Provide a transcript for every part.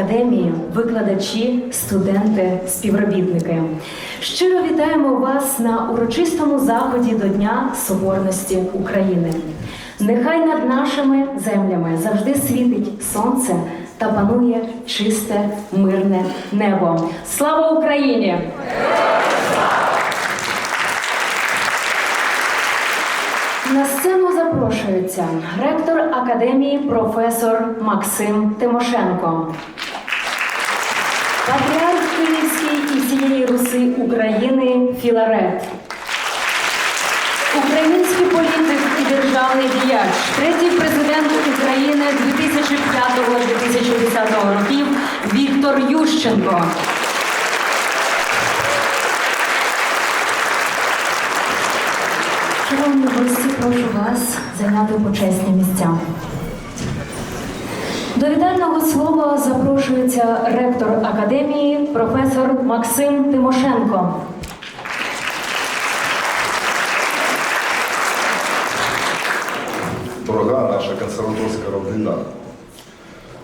академії, викладачі, студенти, співробітники. Щиро вітаємо вас на урочистому заході до Дня Соборності України. Нехай над нашими землями завжди світить сонце та панує чисте, мирне небо. Слава Україні! На сцену запрошується ректор академії професор Максим Тимошенко, патріарх Київський і всієї Руси України Філарет, український політик і державний діяч, третій президент України 2005-2010 років Віктор Ющенко. Шановні гості, прошу вас зайняти почесні місця. До вітального слова запрошується ректор академії професор Максим Тимошенко. Дорога наша консерваторська родина,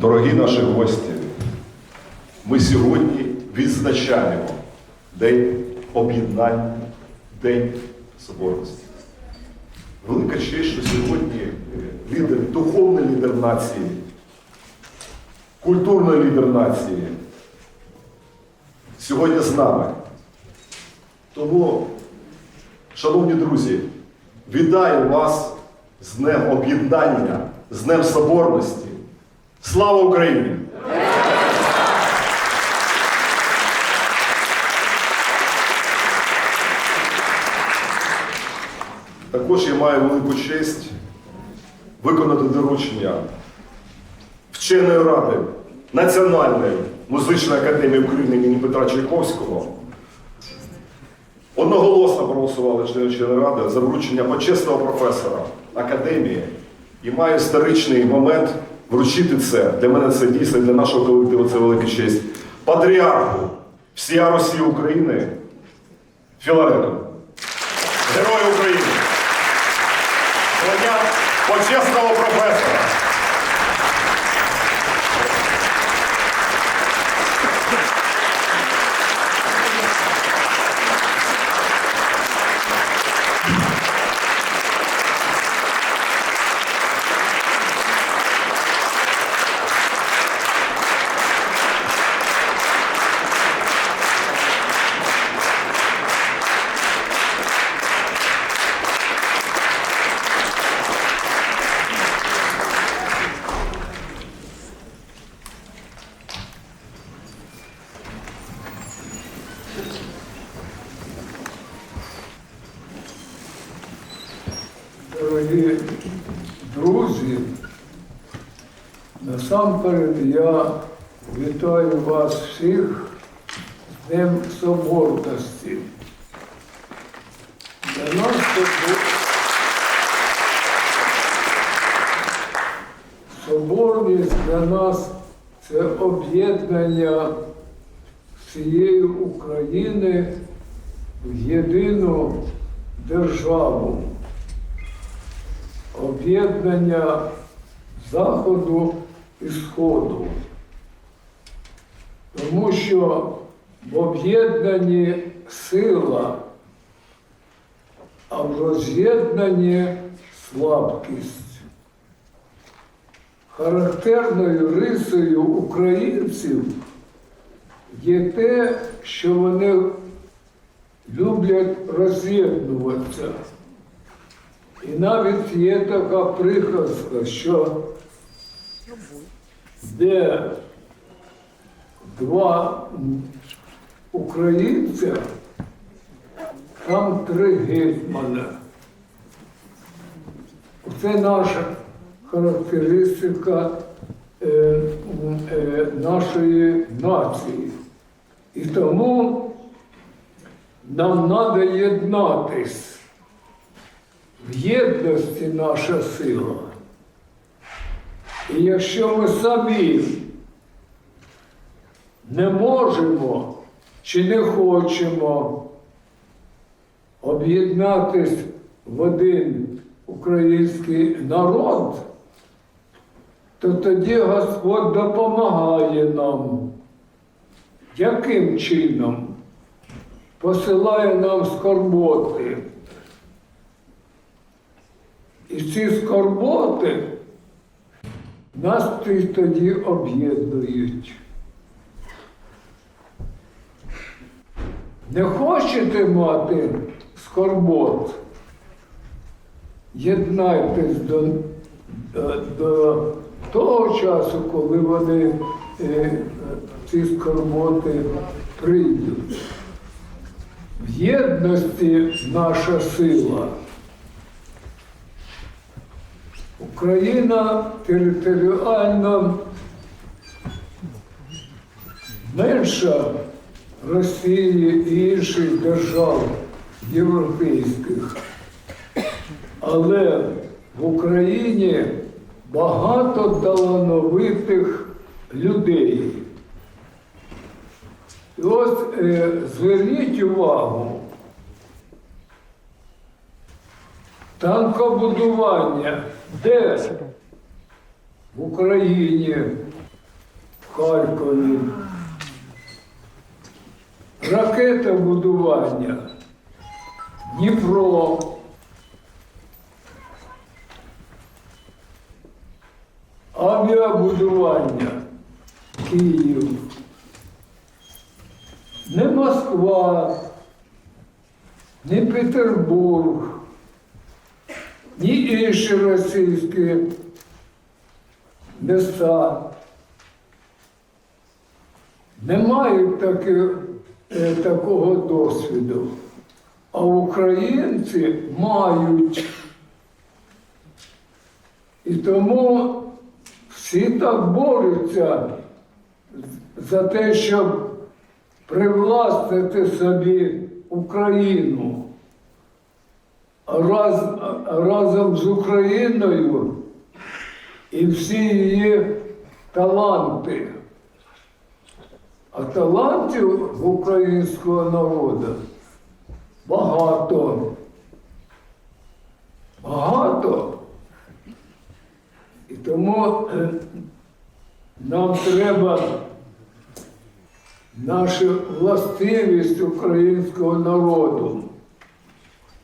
дорогі наші гості, ми сьогодні відзначаємо День об'єднання, День Соборності. Велика честь, що сьогодні е, лідер, духовний лідер нації, культурний лідер нації сьогодні з нами. Тому, шановні друзі, вітаю вас з Днем Об'єднання, з Днем Соборності. Слава Україні! Також я маю велику честь виконати доручення вченої ради Національної музичної академії України імені Петра Чайковського. Одноголосно проголосували члени вченої ради за вручення почесного професора академії і маю історичний момент вручити це. Для мене це дійсно для нашого колективу це велика честь. Патріарху всія Росії України Філарету. Герою України. Звання почесного професора. Дорогі друзі, насамперед я вітаю вас всіх з Днем Соборності. Для нас Соборність для нас це об'єднання всієї України в єдину державу об'єднання Заходу і Сходу. Тому що в об'єднанні сила, а в роз'єднанні слабкість. Характерною рисою українців є те, що вони люблять роз'єднуватися. І навіть є така приказка, що де два українця, там три гетьмана. Це наша характеристика е, е, нашої нації. І тому нам треба єднатись. В єдності наша сила. І якщо ми самі не можемо чи не хочемо об'єднатись в один український народ, то тоді Господь допомагає нам. Яким чином? Посилає нам скорботи. І ці скорботи нас тоді об'єднують. Не хочете мати скорбот? Єднайтесь до, до, до того часу, коли вони е, ці скорботи прийдуть. В єдності наша сила. Україна територіально менша Росії і інших держав європейських. Але в Україні багато талановитих людей. І ось е, зверніть увагу, танкобудування де? В Україні, в Харкові. Ракетобудування, Дніпро. Авіабудування Київ. Не Москва, не Петербург, ні інші російські міста не мають таки, е, такого досвіду. А українці мають. І тому всі так борються за те, щоб привласнити собі Україну. Раз, разом з Україною і всі її таланти. А талантів українського народу багато. Багато. І тому е, нам треба нашу властивість українського народу,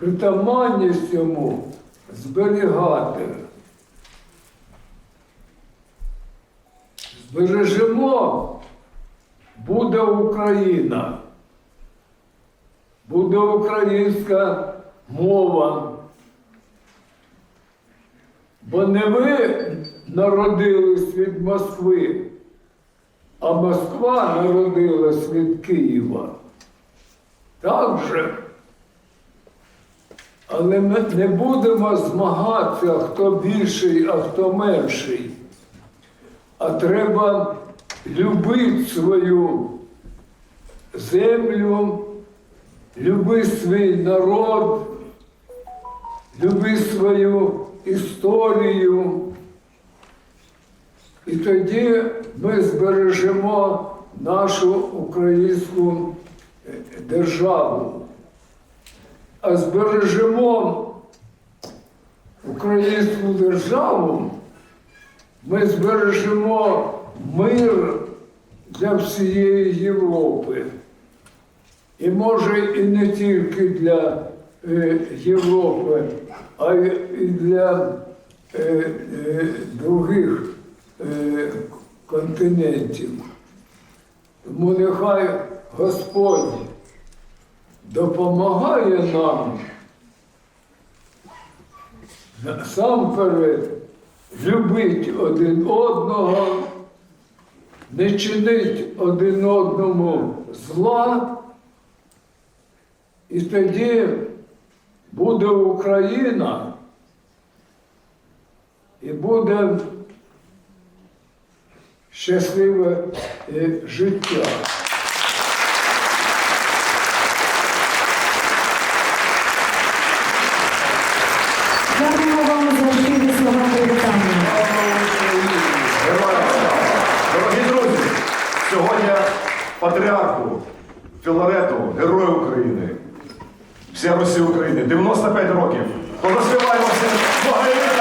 притаманність йому зберігати. Збережемо, буде Україна, буде українська мова. Бо не ви народились від Москви, а Москва народилась від Києва. Так же. Але ми не будемо змагатися, хто більший, а хто менший. А треба любити свою землю, любити свій народ, люби свою історію. І тоді ми збережемо нашу українську е, державу. А збережемо українську державу, ми збережемо мир для всієї Європи. І може і не тільки для е, Європи, а й для е, е, других континентів. Тому нехай Господь допомагає нам насамперед любити один одного, не чинить один одному зла, і тоді буде Україна і буде щасливе е, життя. Дякуємо вам за щирі слова привітання. Героям слава! Дорогі друзі, сьогодні патріарху Філарету, Герою України, вся Росія України, 95 років. Порозвиваємо всім!